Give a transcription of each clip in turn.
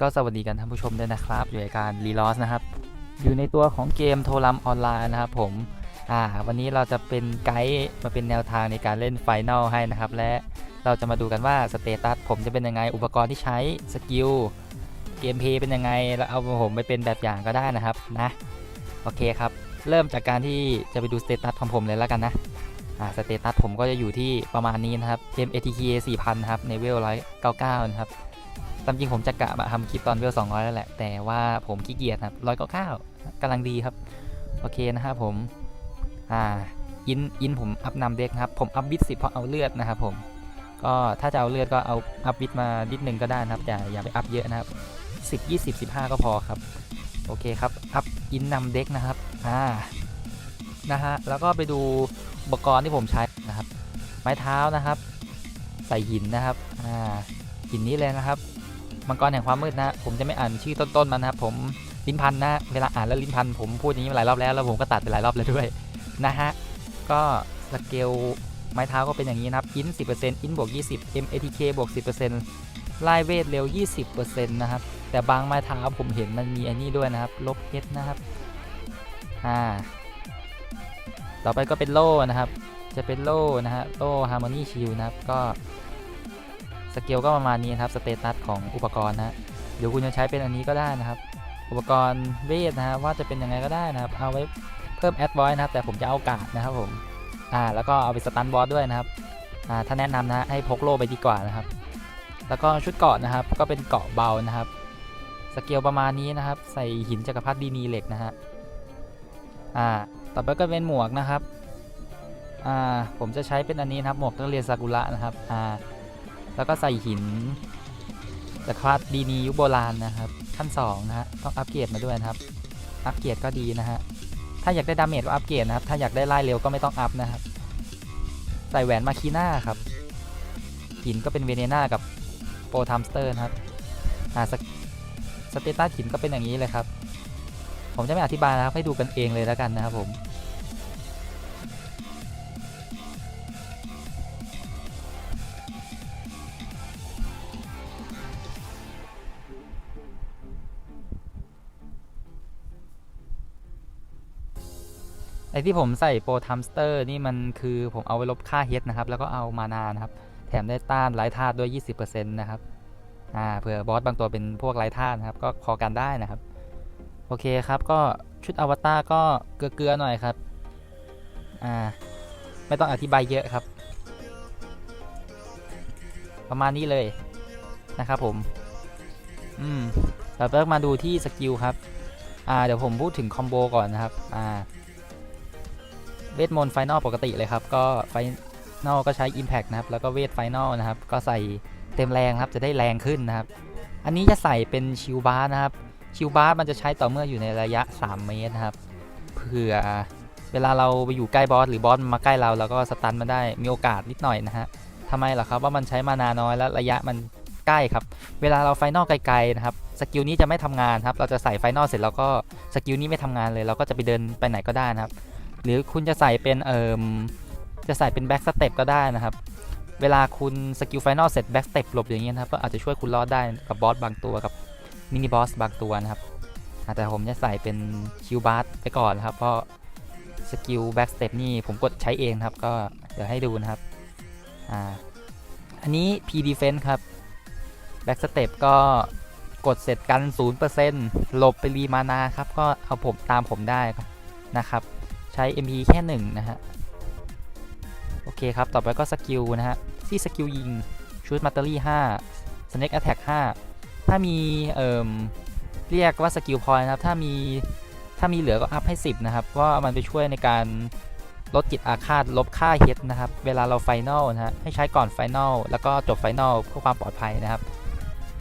ก็สวัสดีกันท่านผู้ชมด้วยนะครับ อยู่ในการรีลอสนะครับ อยู่ในตัวของเกมโทรลัมออนไลน์นะครับผมอ่าวันนี้เราจะเป็นไกด์มาเป็นแนวทางในการเล่นไฟนอลให้นะครับ และเราจะมาดูกันว่าสเตตัสผมจะเป็นยังไง อุปกรณ์ที่ใช้สกิลเกมเพย์เป็นยังไงแล้วเอาผมไปเป็นแบบอย่างก็ได้นะครับนะโอเคครับ เริ่มจากการที่จะไปดูสเตตัสของผมเลยแล้วกันนะอ่าสเตตัสผมก็จะอยู่ที่ประมาณนี้นะครับเกม ATK 4000 ครับในเวล199 นะครับามจริงผมจะกะมาทำคลิปตอนเวล200แล้วแหละ แต่ว่าผมขี้เกียจครับ199กำลังดีครับ โอเคนะครับผม อ่า อิน อินผมอัพนำเด็กนะครับ ผมอัพบิตสิเพราะเอาเลือดนะครับผม ก็ถ้าจะเอาเลือดก็เอาอัพบิตมานิดนึงก็ได้นะครับแต่อย่าไปอัพเยอะนะครับ10 20 15ก็พอครับ โอเคครับ อัพอินนำเด็กนะครับ อ่า นะฮะ แล้วก็ไปดูอุปกรณ์ที่ผมใช้นะครับ ไม้เท้านะครับ ใส่หินนะครับ อ่า หินนี้เลยนะครับ มังกรแห่งความมืดนะ ผมจะไม่อ่านชื่อต้นๆมันนะครับผมลิ้นพันนะ เวลาอ่านแล้วลิ้นพันผมพูดอย่างนี้มาหลายรอบแล้วแล้วผมก็ตัดไปหลายรอบแล้วด้วยนะฮะก็สเกลไม้เท้าก็เป็นอย่างนี้นะครับอิน10%อินบวก20 MATK บวก10%ไล่เวทเร็ว 20%นะครับแต่บางไม้เท้าผมเห็นมันมีอันนี้ด้วยนะครับลบเฮดนะครับอ่าต่อไปก็เป็นโล่นะครับ จะเป็นโล่นะฮะโล่ Harmony Shield นะครับก็ สเกลก็ประมาณนี้ครับสเตตัสของอุปกรณ์นะเดี๋ยวคุณจะใช้เป็นอันนี้ก็ได้นะครับ อุปกรณ์เวทนะฮะว่าจะเป็นยังไงก็ได้นะครับ เอาไว้เพิ่มแอดบอยนะครับแต่ผมจะเอากาดนะครับผมอ่าแล้วก็เอาไปสตันบอสด้วยนะครับอ่าถ้าแนะนำนะให้พกโล่ไปดีกว่านะครับ แล้วก็ชุดเกาะนะครับ ก็เป็นเกาะเบานะครับ สเกลประมาณนี้นะครับ ใส่หินจักรพรรดิดีนีเหล็กนะฮะอ่าต่อไปก็เป็นหมวกนะครับอ่าผมจะใช้เป็นอันนี้นะครับหมวกนักเรียนซากุระนะครับอ่า แล้วก็ใส่หินจากคลาสดีนียุคโบราณนะครับ ขั้น2นะฮะต้องอัปเกรดมาด้วยนะครับ อัปเกรดก็ดีนะฮะ ถ้าอยากได้ดาเมจก็อัปเกรดนะครับ ถ้าอยากได้ไล่เร็วก็ไม่ต้องอัพนะครับ ใส่แหวนมาคีน่าครับ หินก็เป็นเวเนน่ากับโปรทัมสเตอร์นะครับอ่าสสเตตัสหินก็เป็นอย่างนี้เลยครับ ผมจะไม่อธิบายนะครับให้ดูกันเองเลยแล้วกันนะครับผม ไอที่ผมใส่โปรทัมสเตอร์นี่มันคือผมเอาไว้ลบค่าเฮดนะครับ แล้วก็เอามานานะครับ แถมได้ต้านไร้ธาตุด้วย 20%นะครับอ่าเผื่อบอสบางตัวเป็นพวกไร้ธาตุนะครับ ก็คอกันได้นะครับ โอเคครับก็ชุดอวตารก็เกลือๆหน่อยครับอ่าไม่ต้องอธิบายเยอะครับ ประมาณนี้เลยนะครับผม อืมเราเริ่มมาดูที่สกิลครับ อ่า เดี๋ยวผมพูดถึงคอมโบก่อนนะครับ อ่า เวทมนต์ไฟนอลปกติเลยครับ ก็ไฟนอลก็ใช้ Impact นะครับ แล้วก็เวทไฟนอลนะครับ ก็ใส่เต็มแรงครับ จะได้แรงขึ้นนะครับ อันนี้จะใส่เป็นชิลบาร์นะครับ ชิลบาร์มันจะใช้ต่อเมื่ออยู่ในระยะ 3 เมตรนะครับ เผื่อเวลาเราไปอยู่ใกล้บอสหรือบอสมาใกล้เราแล้วก็สตันมันได้มีโอกาสนิดหน่อยนะฮะทำไมล่ะครับว่ามันใช้มานาน้อยและระยะมันใกล้ครับ เวลาเราไฟนอลไกลๆนะครับ สกิลนี้จะไม่ทำงานครับ เราจะใส่ไฟนอลเสร็จแล้วก็สกิลนี้ไม่ทำงานเลย เราก็จะไปเดินไปไหนก็ได้นะครับ หรือคุณจะใส่เป็นเอ่มจะใส่เป็นแบ็กสเต็ปก็ได้นะครับ เวลาคุณสกิลไฟนอลเสร็จแบ็กสเต็ปหลบอย่างเงี้ยนะครับก็อาจจะช่วยคุณรอดได้กับบอสบางตัวกับมินิบอสบางตัวนะครับแต่ผมจะใส่เป็นคิวบาร์ไปก่อนนะครับ เพราะสกิลแบ็กสเต็ปนี่ผมกดใช้เองครับ ก็เดี๋ยวให้ดูนะครับอ่าอันนี้ P defense ครับแบ็กสเต็ปก็กดเสร็จกัน 0%หลบไปรีมานาครับ ก็เอาผมตามผมได้ครับนะครับ ใช้ MP แค่1นะฮะ โอเคครับ ต่อไปก็สกิลนะฮะ ที่สกิลยิงชุดมัตเตอรี่5 Snake Attack 5 ถ้ามีเอ่มเรียกว่าสกิลพอยนะครับ ถ้ามีถ้ามีเหลือก็อัพให้ 10 นะครับ ว่ามันไปช่วยในการลดจิตอาฆาตลบค่าเฮดนะครับ เวลาเราไฟนอลนะฮะ ให้ใช้ก่อนไฟนอลแล้วก็จบไฟนอลเพื่อความปลอดภัยนะครับ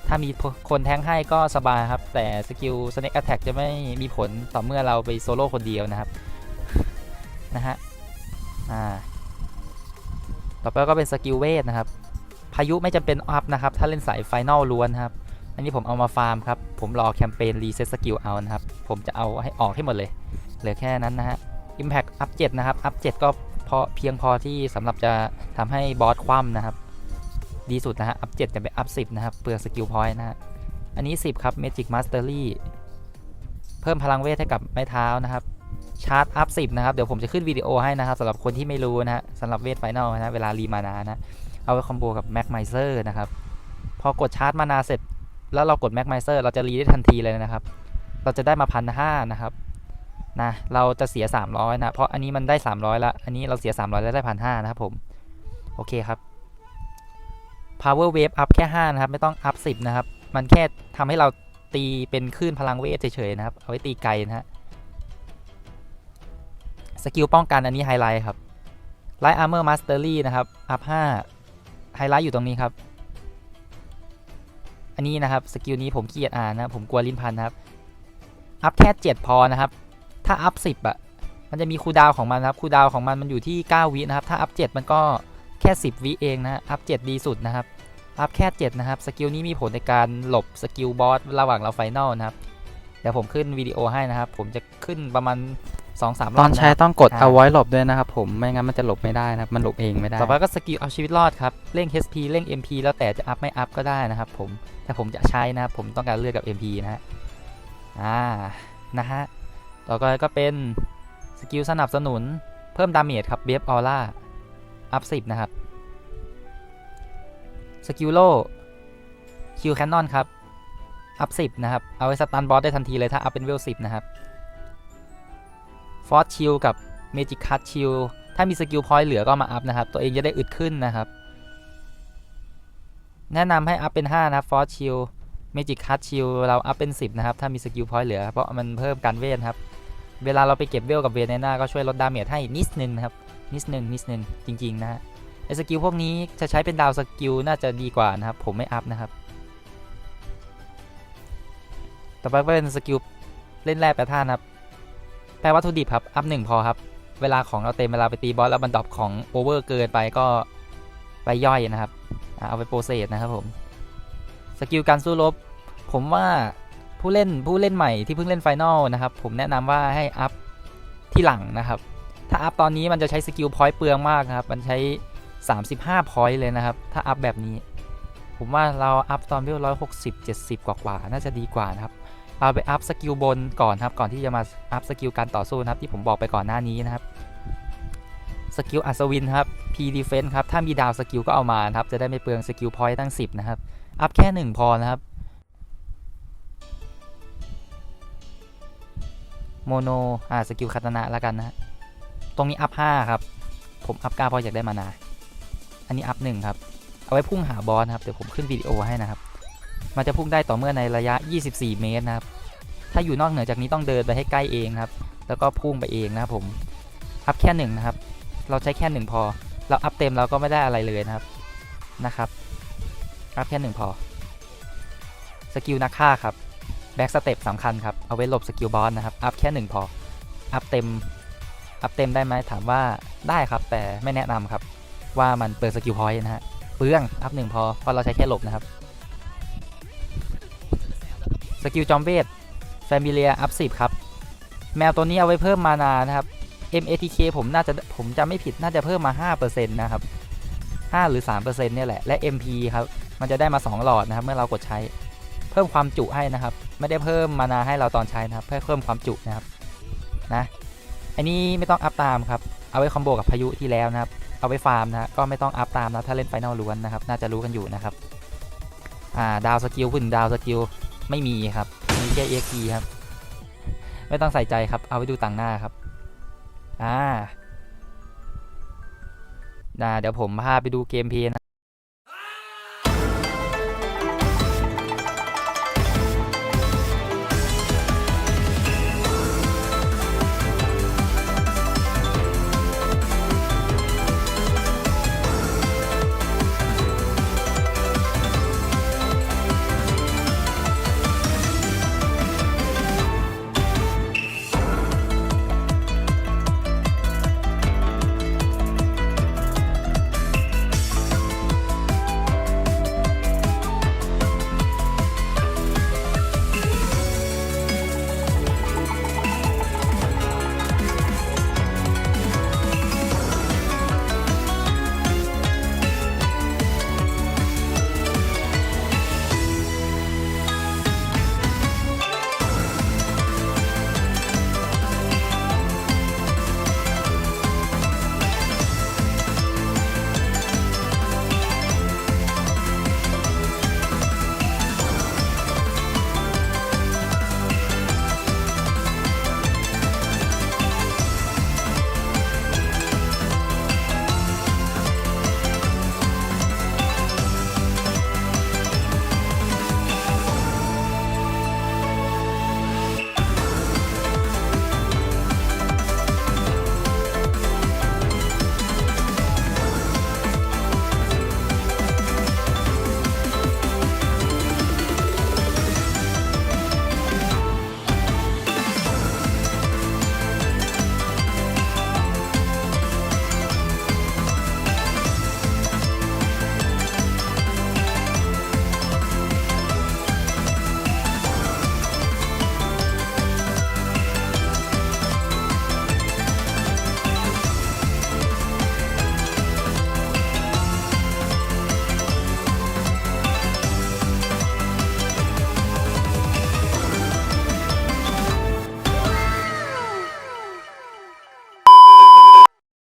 ถ้ามีคนแทงให้ก็สบายครับ แต่สกิล Snake Attack จะไม่มีผลต่อเมื่อเราไปโซโล่คนเดียวนะครับ นะฮะ อ่า ต่อไปก็เป็นสกิลเวทนะครับ พายุไม่จำเป็นอัพนะครับ ถ้าเล่นสายไฟนอลล้วนครับ อันนี้ผมเอามาฟาร์มครับ ผมรอแคมเปญรีเซ็ตสกิลเอานะครับ ผมจะเอาให้ออกให้หมดเลย เหลือแค่นั้นนะฮะ Impact อัพ7นะครับ อัพ7ก็พอเพียงพอที่สำหรับจะทำให้บอสคว่ำนะครับ ดีสุดนะฮะ อัพ7จะไปอัพ10นะครับ เปลืองสกิลพอยต์นะฮะ อันนี้ 10 ครับ Magic Mastery เพิ่มพลังเวทให้กับไม้เท้านะครับ ชาร์จอัพ10นะครับ เดี๋ยวผมจะขึ้นวิดีโอให้นะครับสำหรับคนที่ไม่รู้นะฮะสำหรับเวทไฟนอลนะเวลารีมานานะเอาไว้คอมโบกับแม็กไมเซอร์นะครับ พอกดชาร์จมานาเสร็จ แล้วเรากดแม็กไมเซอร์เราจะรีได้ทันทีเลยนะครับ เราจะได้มาพันห้านะครับนะเราจะเสีย 300 นะ เพราะอันนี้มันได้ 300ล้วอันนี้เราเสีย 300 แล้วได้พันห้านะครับผม โอเคครับ power wave up แค่ 5 นะครับ ไม่ต้อง up 10 นะครับ มันแค่ทำให้เราตีเป็นคลื่นพลังเวทเฉยๆนะครับ เอาไว้ตีไกลนะฮะ สกิลป้องกันอันนี้ไฮไลท์ครับ Light Armor Mastery นะครับ up 5ไฮไลท์อยู่ตรงนี้ครับ อันนี้นะครับสกิลนี้ผมเกียจอ่านนะผมกลัวลิ้นพันนะครับ อัพแค่7พอนะครับ ถ้าอัพ10อะมันจะมีคูดาวของมันครับคูดาวของมันมันอยู่ที่ 9 วินะครับ ถ้าอัพ7มันก็แค่ 10 วิเองนะฮะอัพ7ดีสุดนะครับ อัพแค่ 7 นะครับ สกิลนี้มีผลในการหลบสกิลบอสระหว่างเราไฟนอลนะครับ เดี๋ยวผมขึ้นวิดีโอให้นะครับ ผมจะขึ้นประมาณ 2-3รอบตอนใช้ะครับต้องกดอ่าเอาไว้หลบด้วยนะครับผมไม่งั้นมันจะหลบไม่ได้นะครับมันหลบเองไม่ได้ ต่อไปก็สกิลเอาชีวิตรอดครับเร่ง HP เร่ง MP แล้วแต่จะอัพไม่อัพก็ได้นะครับผมแต่ผมจะใช้นะครับผมต้องการเลือกกับ MP นะฮะอ่านะฮะต่อไปก็เป็นสกิลสนับสนุนเพิ่มดาเมจครับเบฟออร่าอัพ10นะครับสกิลโลคิวแคนนอนครับอัพ10นะครับเอาไว้สตันบอสได้ทันทีเลยถ้าอัพเป็นเวล10นะครับ ฟอสชิลกับเมจิคัตชิลถ้ามีสกิลพอยต์เหลือก็มาอัพนะครับ ตัวเองจะได้อึดขึ้นนะครับ แนะนำให้อัพเป็น 5 นะครับฟอสชิลเมจิคัตชิลเราอัพเป็น 10 นะครับ ถ้ามีสกิลพอยต์เหลือ เพราะมันเพิ่มการเวทครับ เวลาเราไปเก็บเวลกับเวทในหน้าก็ช่วยลดดาเมจให้นิดนึงนะครับ นิดนึงนิดนึงจริงๆนะฮะไอสกิลพวกนี้จะใช้เป็นดาวสกิลน่าจะดีกว่านะครับ ผมไม่อัพนะครับ ต่อไปก็เป็นสกิลเล่นแร่แปรธาตุนะครับ แปลวัตถุดิบครับ อัพหนึ่งพอครับ เวลาของเราเต็มเวลาไปตีบอสแล้วมันดรอปของโอเวอร์เกินไปก็ไปย่อยนะครับ เอาไปโปรเซสนะครับผม สกิลการสู้รบ ผมว่าผู้เล่นผู้เล่นใหม่ที่เพิ่งเล่นไฟนอลนะครับ ผมแนะนำว่าให้อัพที่หลังนะครับ ถ้าอัพตอนนี้มันจะใช้สกิลพอยต์เปลืองมากนะครับ มันใช้ 35พอยต์เลยนะครับ ถ้าอัพแบบนี้ ผมว่าเราอัพตอนเวลร้อยหกสิบเจ็ดสิบกว่าๆน่าจะดีกว่านะครับ เราไปอัพสกิลบนก่อนครับ ก่อนที่จะมาอัพสกิลการต่อสู้นะครับ ที่ผมบอกไปก่อนหน้านี้นะครับ สกิลอัศวินครับ P defense ครับ ถ้ามีดาวสกิลก็เอามานะครับ จะได้ไม่เปลืองสกิลพอยต์ตั้ง 10 นะครับ อัพแค่ 1 พอนะครับ โมโน อ่า สกิลคาตนะแล้วกันนะ ตรงนี้อัพ 5 ครับ ผมอัพ9เพราะอยากได้มานา อันนี้อัพ 1 ครับ เอาไว้พุ่งหาบอสครับ เดี๋ยวผมขึ้นวิดีโอให้นะครับ มันจะพุ่งได้ต่อเมื่อในระยะ 24 เมตรนะครับ ถ้าอยู่นอกเหนือจากนี้ต้องเดินไปให้ใกล้เองนะครับ แล้วก็พุ่งไปเองนะครับผมอัพแค่หนึ่งนะครับ เราใช้แค่หนึ่งพอ เราอัพเต็มเราก็ไม่ได้อะไรเลยนะครับ นะครับอัพแค่หนึ่งพอ สกิลนักฆ่าครับ แบ็กสเต็ปสำคัญครับ เอาไว้หลบสกิลบอสนะครับ อัพแค่หนึ่งพอ อัพเต็ม อัพเต็มได้ไหมถามว่าได้ครับ แต่ไม่แนะนำครับ ว่ามันเปิดสกิลพอยต์นะฮะ เปลือง อัพหนึ่งพอ เพราะเราใช้แค่หลบนะครับ สกิลจอมเวทแฟมิเลียอัพ10ครับ แมวตัวนี้เอาไว้เพิ่มมานานะครับ MATK ผมน่าจะผมจำไม่ผิดน่าจะเพิ่มมา 5%นะครับ 5 หรือ 3%เนี่ยแหละ และ MP ครับ มันจะได้มา 2 หลอดนะครับ เมื่อเรากดใช้ เพิ่มความจุให้นะครับ ไม่ได้เพิ่มมานาให้เราตอนใช้นะครับ เพื่อเพิ่มความจุนะครับ นะ อันนี้ไม่ต้องอัพตามครับ เอาไว้คอมโบกับพายุที่แล้วนะครับ เอาไว้ฟาร์มนะ ก็ไม่ต้องอัพตามนะ ถ้าเล่นไฟนอลล้วนนะครับ น่าจะรู้กันอยู่นะครับ อ่า ดาวสกิลหุ่นดาวสกิล ไม่มีครับ มีแค่ EXP ครับ ไม่ต้องใส่ใจครับ เอาไว้ดูต่างหน้าครับ อ่านะเดี๋ยวผมพาไปดูเกมเพลย์นะ